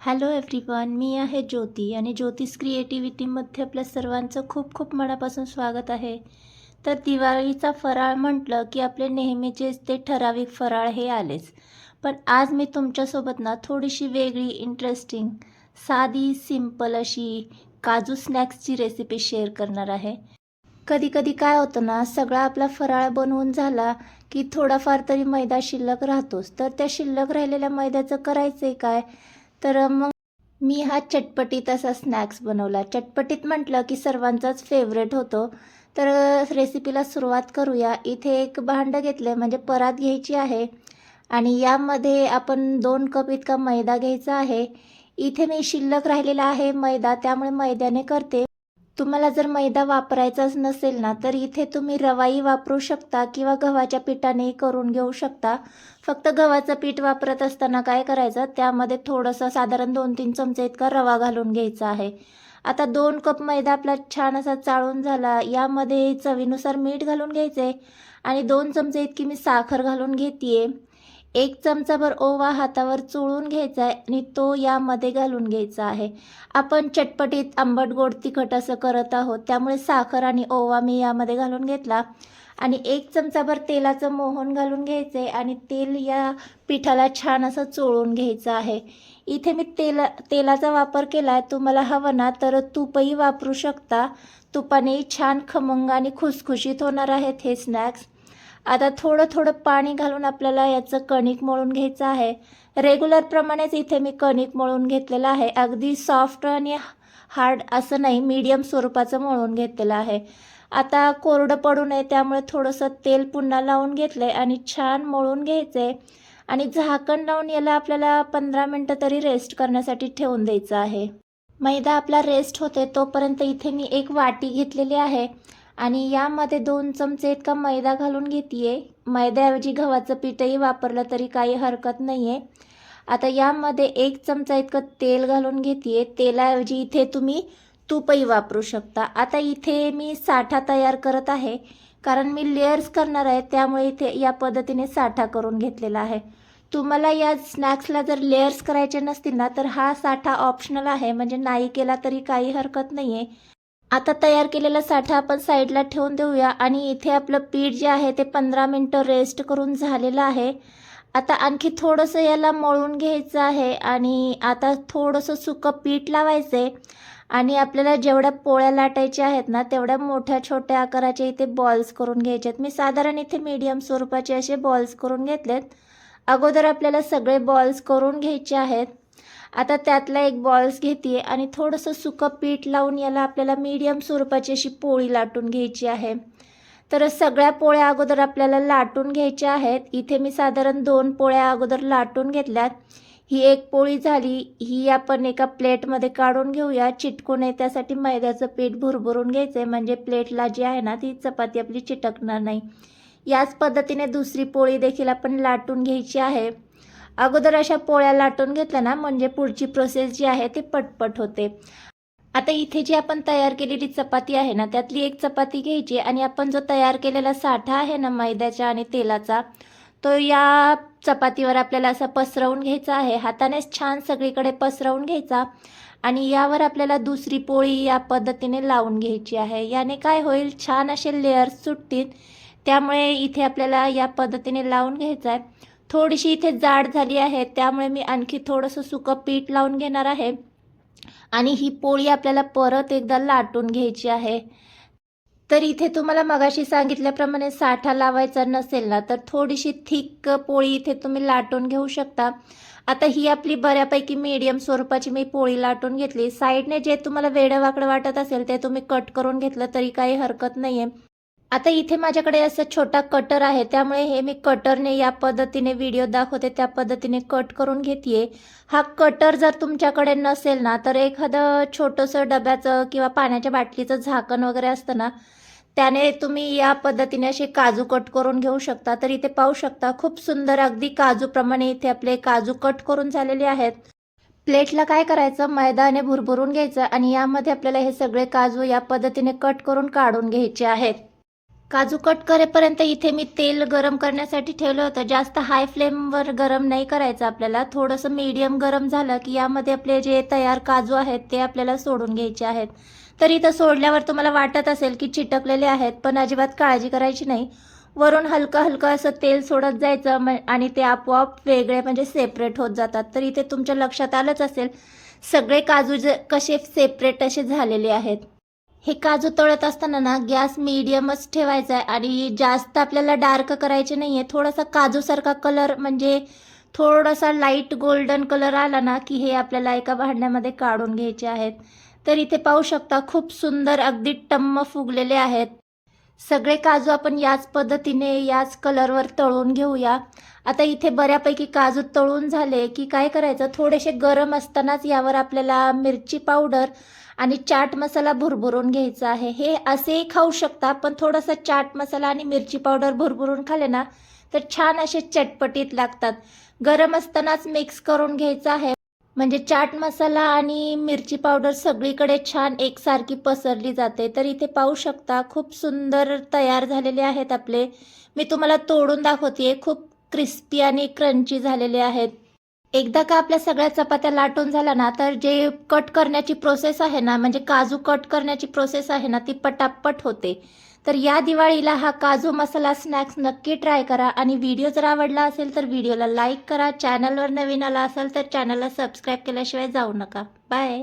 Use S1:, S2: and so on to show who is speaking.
S1: Hello everyone मी आहे ज्योती आणि ज्योतिष क्रिएटिव्हिटीमध्ये आपल्या सर्वांचं खूप खूप मनापासून स्वागत आहे. तर दिवाळीचा फराळ म्हटलं की आपले नेहमीचेच ते ठराविक फराळ हे आलेच. पण आज मी तुमच्यासोबत ना थोडीशी वेगळी इंटरेस्टिंग साधी सिंपल अशी काजू स्नॅक्सची रेसिपी शेअर करणार आहे. कधी कधी काय होतं ना सगळा आपला फराळ बनवून झाला की थोडाफार तरी मैदा शिल्लक राहतोच. तर त्या शिल्लक राहिलेल्या मैद्याचं करायचं आहे काय? तर मग मी हा चटपटीत असा स्नॅक्स बनवला. चटपटीत म्हटलं की सर्वांचाच फेवरेट होतो. तर रेसिपीला सुरुवात करूया. इथे एक भांडं घेतलं म्हणजे परात घ्यायची आहे. आणि यामध्ये आपण दोन कप इतका मैदा घ्यायचा आहे. इथे मी शिल्लक राहिलेला आहे मैदा त्यामुळे मैद्याने करते. तुम्हाला जर मैदा वापरायचाच नसेल ना तर इथे तुम्ही रवाई वापरू शकता किंवा गव्हाच्या पिठानेही करून घेऊ शकता. फक्त गव्हाचं पीठ वापरत असताना काय करायचं त्यामध्ये थोडंसं साधारण दोन तीन चमचे इतका रवा घालून घ्यायचा आहे. आता दोन कप मैदा आपला छान असा चाळून झाला यामध्ये चवीनुसार मीठ घालून घ्यायचे आणि दोन चमचे इतकी मी साखर घालून घेते एक चमचाभर ओवा हातावर चोळून घ्यायचा आहे आणि तो यामध्ये घालून घ्यायचा आहे. आपण चटपटीत आंबट गोड तिखट असं करत आहोत त्यामुळे साखर आणि ओवा मी यामध्ये घालून घेतला. आणि एक चमचाभर तेलाचं मोहन घालून घ्यायचे आणि तेल या पिठाला छान असं चोळून घ्यायचं आहे. इथे मी तेला तेलाचा वापर केला आहे तुम्हाला हवं ना तर तूपही वापरू शकता. तुपानेही छान खमंग आणि खुसखुशीत होणार आहेत हे स्नॅक्स आता थोडं थोडं पाणी घालून आपल्याला याचं कणिक मळून घ्यायचं आहे. रेग्युलरप्रमाणेच इथे मी कणिक मळून घेतलेलं आहे. अगदी सॉफ्ट आणि हार्ड असं नाही मीडियम स्वरूपाचं मळून घेतलेलं आहे. आता कोरडं पडू नये त्यामुळे थोडंसं तेल पुन्हा लावून घेतलं आहे आणि छान मळून घ्यायचं आहे आणि झाकण लावून याला आपल्याला पंधरा मिनटं तरी रेस्ट करण्यासाठी ठेवून द्यायचं आहे. मैदा आपला रेस्ट होते तोपर्यंत इथे मी एक वाटी घेतलेली आहे. आणि यामध्ये दोन चमचे इतका मैदा घालून घेते मैद्याऐवजी गव्हाचं पीठही वापरलं तरी काही हरकत नाही आहे आता यामध्ये एक चमचा इतकं तेल घालून घेते तेलाऐवजी इथे तुम्ही तूपही वापरू शकता. आता इथे मी साठा तयार करत आहे. कारण मी लेअर्स करणार आहे त्यामुळे इथे या पद्धतीने साठा करून घेतलेला आहे. तुम्हाला या स्नॅक्सला जर लेअर्स करायचे नसतील ना तर हा साठा ऑप्शनल आहे. म्हणजे नाही केला तरी काही हरकत नाही आहे आता तयार केलेला साठा आपण साईडला ठेवून देऊया आणि इथे आपलं पीठ जे आहे ते पंधरा मिनटं रेस्ट करून झालेलं आहे. आता आणखी थोडंसं याला मळून घ्यायचं आहे आणि आता थोडंसं सुकं पीठ लावायचं आहे आणि आपल्याला जेवढ्या पोळ्या लाटायच्या आहेत ना तेवढ्या मोठ्या छोट्या आकाराचे इथे बॉल्स करून घ्यायचे आहेत मी साधारण इथे मीडियम स्वरूपाचे असे बॉल्स करून घेतलेत. अगोदर आपल्याला सगळे बॉल्स करून घ्यायचे आहेत. आता त्यातला एक बॉल्स घेते आणि थोडंसं सुकं पीठ लावून याला आपल्याला मीडियम स्वरूपाची अशी पोळी लाटून घ्यायची आहे. तर सगळ्या पोळ्या अगोदर आपल्याला लाटून घ्यायच्या आहेत. इथे मी साधारण दोन पोळ्या अगोदर लाटून घेतल्यात. ही एक पोळी झाली. ही आपण एका प्लेटमध्ये काढून घेऊया. चिटकू नये त्यासाठी मैद्याचं पीठ भुरभुरून घ्यायचं आहे म्हणजे प्लेटला जी आहे ना ती चपाती आपली चिटकणार नाही. याच पद्धतीने दुसरी पोळी देखील आपण लाटून घ्यायची आहे. अगोदर अशा पोळ्या लाटून घेतल्या ना म्हणजे पुढची प्रोसेस जी आहे ती पटपट होते. आता इथे जी आपण तयार केलेली चपाती आहे ना त्यातली एक चपाती घ्यायची आणि आपण जो तयार केलेला साठा आहे ना मैद्याचा आणि तेलाचा तो या चपातीवर आपल्याला असा पसरवून घ्यायचा आहे. हातानेच छान सगळीकडे पसरवून घ्यायचा आणि यावर आपल्याला दुसरी पोळी या पद्धतीने लावून घ्यायची आहे. याने काय होईल छान असे लेअर्स सुटतील त्यामुळे इथे आपल्याला या पद्धतीने लावून घ्यायचं आहे. थोडीशी इथे जाड झाली आहे त्यामुळे मी आणखी थोडंसं सुकं पीठ लावून घेणार आहे. आणि ही पोळी आपल्याला परत एकदा लाटून घ्यायची आहे. तर इथे तुम्हाला मगाशी सांगितल्याप्रमाणे साठा लावायचा नसेल ना तर थोडीशी थिक पोळी इथे तुम्ही लाटून घेऊ शकता. आता ही आपली बऱ्यापैकी मीडियम स्वरूपाची मी पोळी लाटून घेतली. साईडने जे तुम्हाला वेडं वाकडं वाटत असेल ते तुम्ही कट करून घेतलं तरी काही हरकत नाही आहे आता इथे माझ्याकडे असं छोटा कटर आहे त्यामुळे हे मी कटरने या पद्धतीने व्हिडिओ दाखवते त्या पद्धतीने कट करून घेते हा कटर जर तुमच्याकडे नसेल ना तर एखादं छोटंसं डब्याचं किंवा पाण्याच्या बाटलीचं झाकण वगैरे असतं ना त्याने तुम्ही या पद्धतीने असे काजू कट करून घेऊ शकता. तर इथे पाहू शकता खूप सुंदर अगदी काजूप्रमाणे इथे आपले काजू कट करून झालेले आहेत. प्लेटला काय करायचं? मैदाने भुरभुरून घ्यायचं आणि यामध्ये आपल्याला हे सगळे काजू या पद्धतीने कट करून काढून घ्यायचे आहेत. काजू कट करेपर्यंत इथे मी तेल गरम करण्यासाठी ठेवलं होतं. जास्त हाय फ्लेमवर गरम नाही करायचं आपल्याला. थोडंसं मीडियम गरम झालं की यामध्ये आपले जे तयार काजू आहेत ते आपल्याला सोडून घ्यायचे आहेत. तर इथं सोडल्यावर तुम्हाला वाटत असेल की चिटकलेले आहेत पण अजिबात काळजी करायची नाही. वरून हलकं हलकं असं तेल सोडत जायचं म- आणि ते आपोआप वेगळे म्हणजे सेपरेट होत जातात. तर इथे तुमच्या लक्षात आलंच असेल सगळे काजू जे कसे सेपरेट असे झालेले आहेत. हे काजू तळत असताना ना गॅस मिडियमच ठेवायचा आहे आणि जास्त आपल्याला डार्क करायचे नाही आहे थोडासा काजूसारखा कलर म्हणजे थोडासा लाइट गोल्डन कलर आला ना की हे आपल्याला एका भांड्यामध्ये काढून घ्यायचे आहेत. तर इथे पाहू शकता खूप सुंदर अगदी टम्म फुगलेले आहेत. सगळे काजू आपण याच पद्धतीने याच कलरवर तळून घेऊया. आता इथे बऱ्यापैकी काजू तळून झाले की काय करायचं? थोडेसे गरम असतानाच यावर आपल्याला मिरची पावडर आणि चाट मसाला भुरभुरून घ्यायचा आहे. हे असेही खाऊ शकता पण थोडासा चाट मसाला आणि मिरची पावडर भुरभुरून खाले ना तर छान असे चटपटीत लागतात. गरम असतानाच मिक्स करून घ्यायचं आहे. म्हणजे चाट मसाला आणि मिरची पावडर सगळीकडे छान एकसारखी पसरली जाते. तर इथे पाहू शकता खूप सुंदर तयार झालेले आहेत आपले. मी तुम्हाला तोडून दाखवते खूप क्रिस्पी आणि क्रंची झालेले आहेत. एकदा का आपल्या सगळ्या चपात्या लाटून झाल्या ना तर जे कट करण्याची प्रोसेस आहे ना म्हणजे काजू कट करण्याची प्रोसेस आहे ना ती पटापट होते. तर या दिवाळीला हा काजू मसाला स्नॅक्स नक्की ट्राय करा आणि व्हिडिओ जर आवडला असेल तर व्हिडिओला लाईक करा. चॅनलवर नवीन आला असेल तर चॅनलला सबस्क्राईब केल्याशिवाय जाऊ नका. बाय